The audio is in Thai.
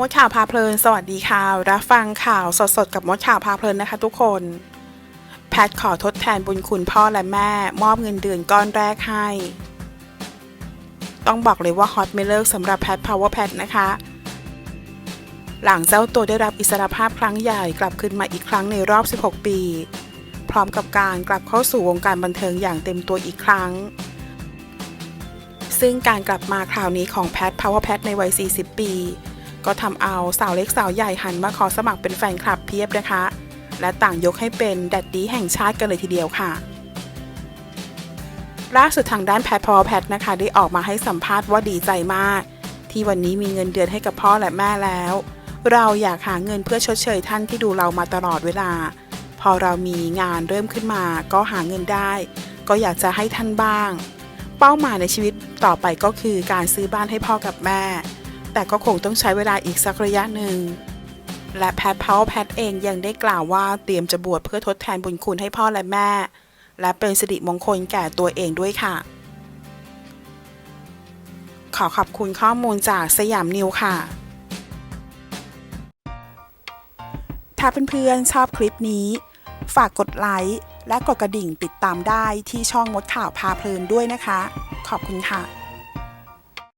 มดข่าวพาเพลิน สวัสดีค่ะ รับฟังข่าวสดๆ กับมดข่าวพาเพลินนะคะทุกคน แพทขอทดแทนบุญคุณพ่อและแม่ มอบเงินเดือนก้อนแรกให้ ต้องบอกเลยว่าฮอตไม่เลิกสำหรับแพทพาวเวอร์แพทนะคะ หลังเจ้าตัวได้รับอิสรภาพครั้งใหญ่กลับคืนมาอีกครั้งในรอบ 16 ปี พร้อมกับการกลับเข้าสู่วงการบันเทิงอย่างเต็มตัวอีกครั้งซึ่งการกลับมาคราวนี้ของแพทพาวเวอร์แพทในวัย 40 ปี ก็ทำเอาสาวเล็กสาวใหญ่หันมาขอสมัครเป็นแฟนคลับเพียบนะคะ และต่างยกให้เป็นแดดดี้แห่งชาติกันเลยทีเดียวค่ะล่าสุดทางด้านแพทพอแพทนะคะ ได้ออกมาให้สัมภาษณ์ว่าดีใจมาก ที่วันนี้มีเงินเดือนให้กับพ่อและแม่แล้ว เราอยากหาเงินเพื่อชดเชยท่านที่ดูเรามาตลอดเวลา พอเรามีงานเริ่มขึ้นมา ก็หาเงินได้ ก็อยากจะให้ท่านบ้าง เป้าหมายในชีวิตต่อไปก็คือการซื้อบ้านให้พ่อกับแม่ แต่ก็คงต้องใช้เวลาอีกสักระยะหนึ่ง และแพทเพาแพทเองยังได้กล่าวว่าเตรียมจะบวชเพื่อทดแทนบุญคุณให้พ่อและแม่ และเป็นสิริมงคลแก่ตัวเองด้วยค่ะ ขอขอบคุณข้อมูลจากสยามนิวค่ะถ้าเพื่อนๆชอบคลิปนี้ ฝากกดไลค์และกดกระดิ่งติดตามได้ที่ช่องมดข่าวพาเพลินด้วยนะคะ ขอบคุณค่ะ